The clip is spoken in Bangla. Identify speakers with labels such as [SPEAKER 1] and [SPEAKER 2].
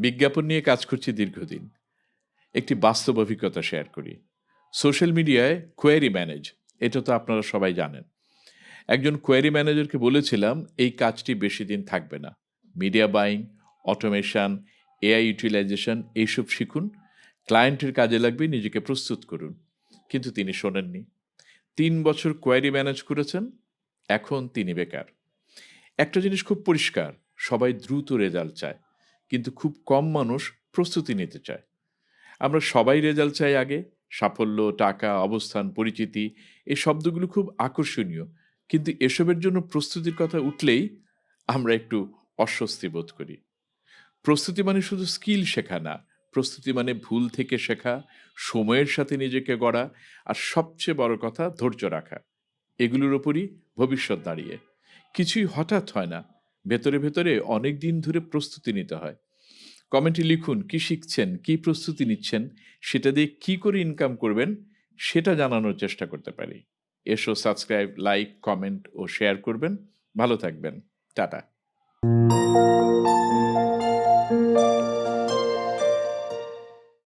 [SPEAKER 1] বিজ্ঞাপন নিয়ে কাজ করছি দীর্ঘদিন। একটি বাস্তব অভিজ্ঞতা শেয়ার করি। সোশ্যাল মিডিয়ায় কোয়ারি ম্যানেজ, এটা তো আপনারা সবাই জানেন। একজন কোয়ারি ম্যানেজারকে বলেছিলাম, এই কাজটি বেশি দিন থাকবে না। Media buying, automation, AI utilisation, এইসব শিখুন। ক্লায়েন্টের কাজে লাগবে নিজেকে প্রস্তুত করুন। কিন্তু তিনি শোনেননি। তিন বছর কোয়ারি ম্যানেজ করেছেন, এখন তিনি বেকার। একটা জিনিস খুব পরিষ্কার, সবাই দ্রুত রেজাল্ট চায়। কিন্তু খুব কম মানুষ প্রস্তুতি নিতে চায়। আমরা সবাই রেজাল্ট চাই আগে, সাফল্য, টাকা, অবস্থান, পরিচিতি, এই শব্দগুলো খুব আকর্ষণীয়। কিন্তু এসবের জন্য প্রস্তুতির কথা উঠলেই আমরা একটু অস্বস্তি বোধ করি। প্রস্তুতি মানে শুধু স্কিল শেখা না, প্রস্তুতি মানে ভুল থেকে শেখা, সময়ের সাথে নিজেকে গড়া, আর সবচেয়ে বড় কথা ধৈর্য রাখা। এগুলোর ওপরই ভবিষ্যৎ দাঁড়িয়ে। কিছুই হঠাৎ হয় না, ভেতরে ভেতরে অনেক দিন ধরে প্রস্তুতি নিতে হয়। কমেন্টে লিখুন, কি শিখছেন, কি প্রস্তুতি নিচ্ছেন, সেটা দিয়ে কি করে ইনকাম করবেন, সেটা জানানোর চেষ্টা করতে পারি। এসো সাবস্ক্রাইব লাইক কমেন্ট ও শেয়ার করবেন। ভালো থাকবেন। টাটা।